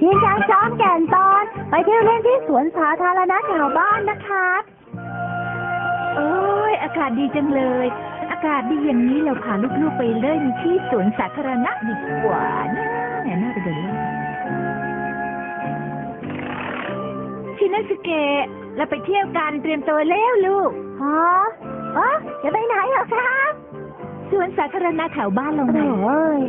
ทีมช้างซ้อมแก่นตอน ไปเที่ยวเล่นที่สวนสาธารณะแถวบ้านนะครับโอ้ยอากาศดีจังเลย อากาศดีอย่างนี้เราพาลูกๆไปเล่นที่สวนสาธารณะดีกว่านะแหมน่าไปเดินเล่นชินาสเกะเราไปเที่ยวกันเตรียมตัวแล้วลูกฮะอ๋อจะไปไหนเหรอครับสวนสาธารณะแถวบ้านเราโอ้ไงโหย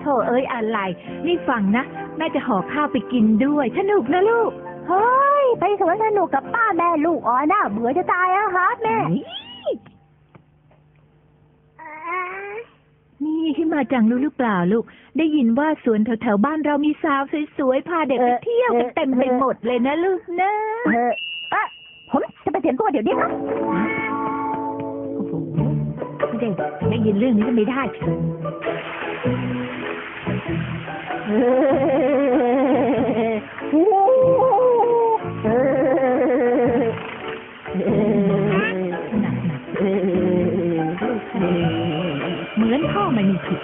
โถเอ้ยอะไร นี่ฟังนะ แม่จะห่อข้าวไปกินด้วย สนุกนะลูกเฮ้ย ไปสวนสนุกกับป้าแม่ลูกอ๋อน่าเบื่อจะตายอะครับแม่ นี่ที่มาจังรู้หรือเปล่าลูก ได้ยินว่าสวนแถวๆบ้านเรามีสาวสวยๆพาเด็กไปเที่ยวกันเต็มไปหมดเลยนะลูกนะเออเอะผมจะไปเตรียมตัวเดี๋ยวนี้ครับโอ้โหไม่ได้ได้ยินเรื่องนี้ก็ไม่ได้ เหมือนพ่อไม่มีผิด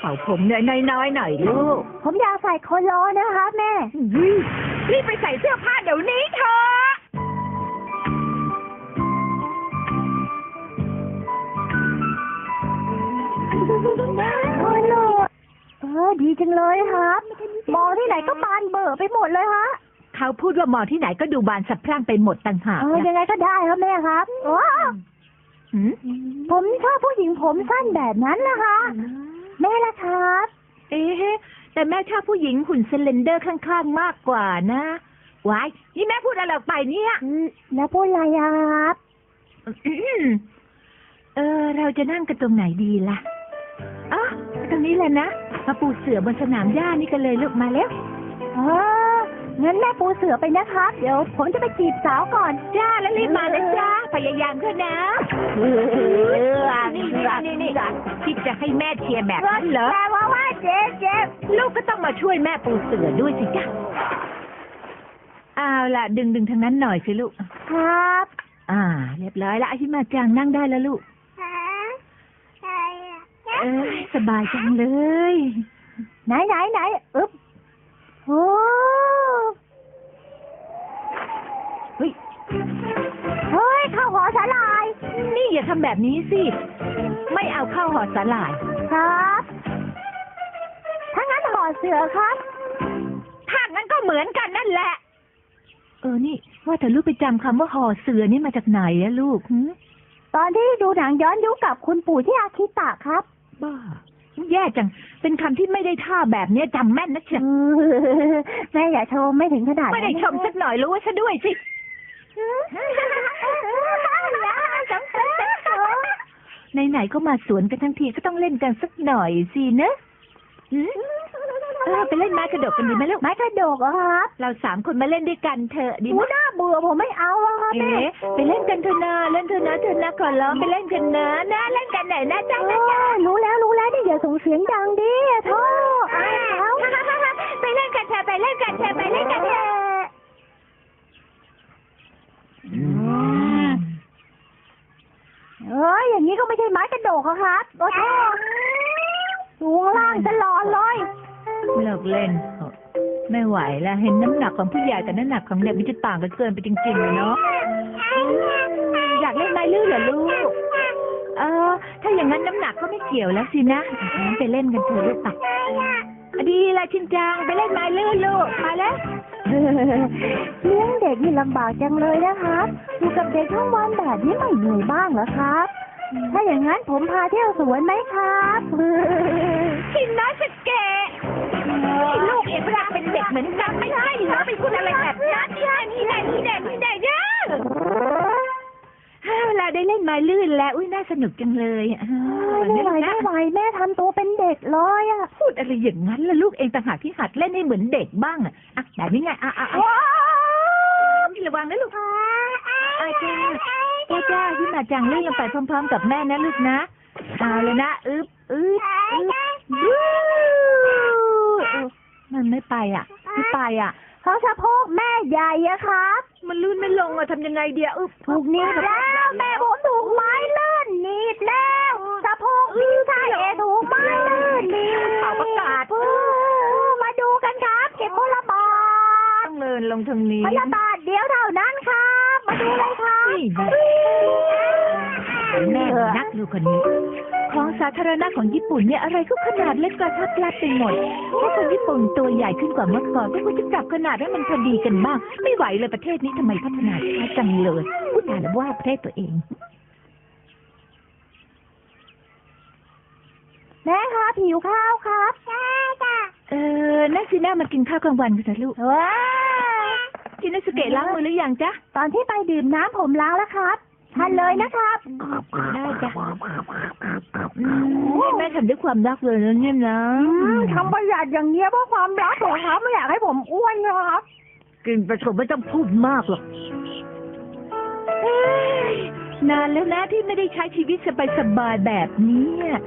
เป่าผมหน่อยน้อยๆหน่อยลูก ผมอยากใส่โคโลนะครับแม่ รีบไปใส่เสื้อผ้าเดี๋ยวนี้ ดีจังเลยครับมองที่ไหนก็บานเบอร์ไปหมดเลยฮะเขาพูดว่าหมอที่ไหนก็ดูบานสะพรั่งไปหมดต่างหากเออนะยังไงก็ได้ครับแม่ครับว้าวหืมผมชอบผู้หญิงผมสั้นแบบนั้นนะคะ แม่ละครับ เอ๊ะแต่แม่ชอบผู้หญิงหุ่นเซเลนเดอร์ข้างๆมากกว่านะวายนี่แม่พูดอะไรออกไปเนี่ยอืมแล้วพูดอะไรอะครับ เออ เราจะนั่งกันตรงไหนดีล่ะอ๋อตรงนี้แหละนะ มาปูเสือบนสนามหญ้านี่กันเลยลูกมาแล้วเอองั้นแม่ปูเสือไปนะครับเดี๋ยวผมจะไปจีบสาวก่อนจ้าแล้วรีบมาเลยจ้าพยายามขึ้นนะเออนี่นี่นี่นี่คิดจะให้แม่เชียร์แบบนั้นเหรอแต่ว่าว่าเจ๊เจ๊ลูกก็ต้องมาช่วยแม่ปูเสือด้วยสิจ้าเอาล่ะ ดึงดึงทางนั้นหน่อยสิลูก ครับ อ่า เรียบร้อยละที่มาจังนั่งได้แล้วลูก เอ้ยสบายจังเลย ไหนไหนไหนอึ๊บโอ้เฮ้ย เฮ้ยข้าวหอสาลาย นี่อย่าทำแบบนี้สิ ไม่เอาเข้าหอสาหร่าย ครับ ถ้างั้นห่อเสือครับ ถ้างั้นก็เหมือนกันนั่นแหละ เออ นี่ว่าแต่ลูกไปจำคำว่าห่อเสือนี่มาจากไหนอะลูกหึตอนที่ดูหนังย้อนยุคกับคุณปู่ที่อาคิตะครับ บ้า แย่จัง เป็นคำที่ไม่ได้ท่าแบบเนี้ยจำแม่นนะเชียวแม่อย่าชมไม่ถึงขนาดไม่ได้ชมสักหน่อยรู้ว่าซะด้วยสิ ไหนๆก็มาสวนกันทั้งทีก็ต้องเล่นกันสักหน่อยสินะหืม เออไปเล่นไม้กระดกกันดีไหมลูกไม้กระดกเหรอครับเราสามคนมาเล่นด้วยกันเถอะดีไหมหูน่าเบื่อผมไม่เอาอะครับแม่เอ๊ะไปเล่นกันเถอะนะเล่นเถอะนะเถอะนะขอร้องไปเล่นกันนะนะเล่นกันไหนอยนะจ๊ะเอนะจ๊ะอรู้แล้วรู้แล้วนี่อย่าส่งเสียงดังดิโท่อ้าวไปเล่นกันเถอะไปเล่นกันเถอะไปเล่นกันเถอะเอ้ยอย่างนี้ก็ไม่ใช่ไม้กระดกอะครับโอ้โหสูงล่างตลอดเลย เลิกเล่นเถอะไม่ไหวแล้วเห็นน้ำหนักของผู้ใหญ่กับน้ำหนักของเด็กมันจะต่างกันเกินไปจริงๆเลยเนาะอยากเล่นไม้ลื่นเหรอลูก เออ ถ้าอย่างนั้นน้ำหนักก็ไม่เกี่ยวแล้วสินะงั้นไปเล่นกันเถอะลูกไปดีละชินจังไปเล่นไม้ลื่นลูกมาแล้วเลี้ยงเด็กนี่ลำบากจังเลยนะครับอยู่กับเด็กทั้งวันแบบนี้ไม่เหนื่อยบ้างเหรอครับ ถ้าอย่างนั้นผมพาเที่ยวสวนไหมครับชินนะสเกะนี่ ลูกเอ็พราเป็นเด็กเหมือนกันไม่ใช่เหรอไปพูดอะไรแบบนั้นนี่นะนี่แน่นี่แน่นี่แน่เด้อฮ่าเวลาได้เล่นไม้ลื่นแล้ว อุ้ยน่าสนุกจังเลยอ่าไม่ไหวไม่ไหวแม่ทำตัวเป็นเด็กเลยอะ พูดอะไรอย่างนั้นล่ะลูกเองต่างหากที่หัดเล่นให้เหมือนเด็กบ้างอะอะแบบนี้ไงอะอะอะระวังนะลูกอาจ้าจ้าจ้าที่มาจังเล่นลงไปพร้อม ๆ กับแม่นะลูกนะเอาเลยนะ อึ๊บอึ๊บอึ๊บ มันไม่ไปอะ ไม่ไปอะ เพราะสะโพกแม่ใหญ่อะครับมันลื่นไม่ลงอะทำยังไงเดียวอึ๊บถูกหนีบแล้วแม่ผมถูกไม้ลื่นหนีบแล้วสะโพกพี่ชายเอถูกไม้ลื่นเป่าประกาศเออมาดูกันครับเก็บคนละบาทต้องเลินลงทางนี้คนละบาทเดียวเท่านั้นครับ มาดูเลยครับนี่นะแม่นักลูกคนนี้ของ สาธารณะของญี่ปุ่นเนี่ยอะไรก็ขนาดเล็กกระทัดรัดไปหมดถ้าคนญี่ปุ่นตัวใหญ่ขึ้นกว่าเมื่อก่อนก็ควรจะปรับขนาดให้มันพอดีกันบ้าง ไม่ไหวเลยประเทศนี้ทำไมพัฒนาช้าจังเลยพูดแต่ละว่าประเทศตัวเองแม่ครับหิวข้าวครับใช่จ้ะเออนั่นสิน่ามากินข้าวกลางวันกันเถอะลูกว้ากินนัสเกะล้างมือหรือยังจ๊ะ ตอนที่ไปดื่มน้ำผมล้างแล้วครับ ทานเลยนะครับได้จ้ะอืมแม่ทำด้วยความรักเลยนะเนี่ยนะทำประหยัดอย่างเงี้ยเพราะความรักของครับไม่อยากให้ผมอ้วนครับกินประสบไม่ต้องพูดมากหรอกเอ้ยนานแล้วนะที่ไม่ได้ใช้ชีวิตสบายๆแบบนี้อะ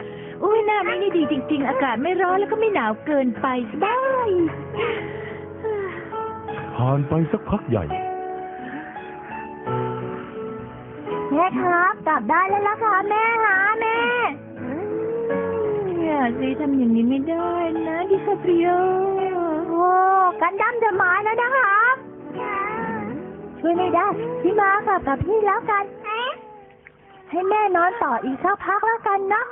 อุ้ยหน้าไม่ได้ดีจริง ๆ อากาศไม่ร้อนแล้วก็ไม่หนาวเกินไปสบาย ผ่านไปสักพักใหญ่ ม่ครับกลับได้แล้วล่ะค่ะแม่หาแม่อย่าสิทำอย่างนี้ไม่ได้นะดิคาปริโอโอ้กันดั้มจะมาแล้วนะครับ ช่วยไม่ได้พี่มากลับกับพี่แล้วกัน ให้แม่นอนต่ออีกสักพักแล้วกันนะ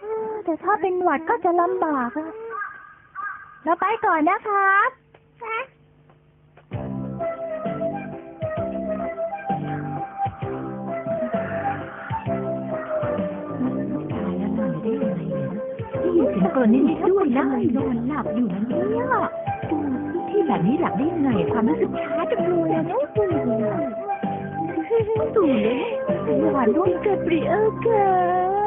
เออแต่ถ้าเป็นหวัดก็จะลำบากอะเราไปก่อนนะครับ กรนนิดๆด้วยนะนอนหลับอยู่นะเนี่ยที่แบบนี้หลับได้ยังไงความรู้สึกช้าจังเลยอะเนี่ยตู่เลยหวานด้วยเกิดปรีเออร์เกิด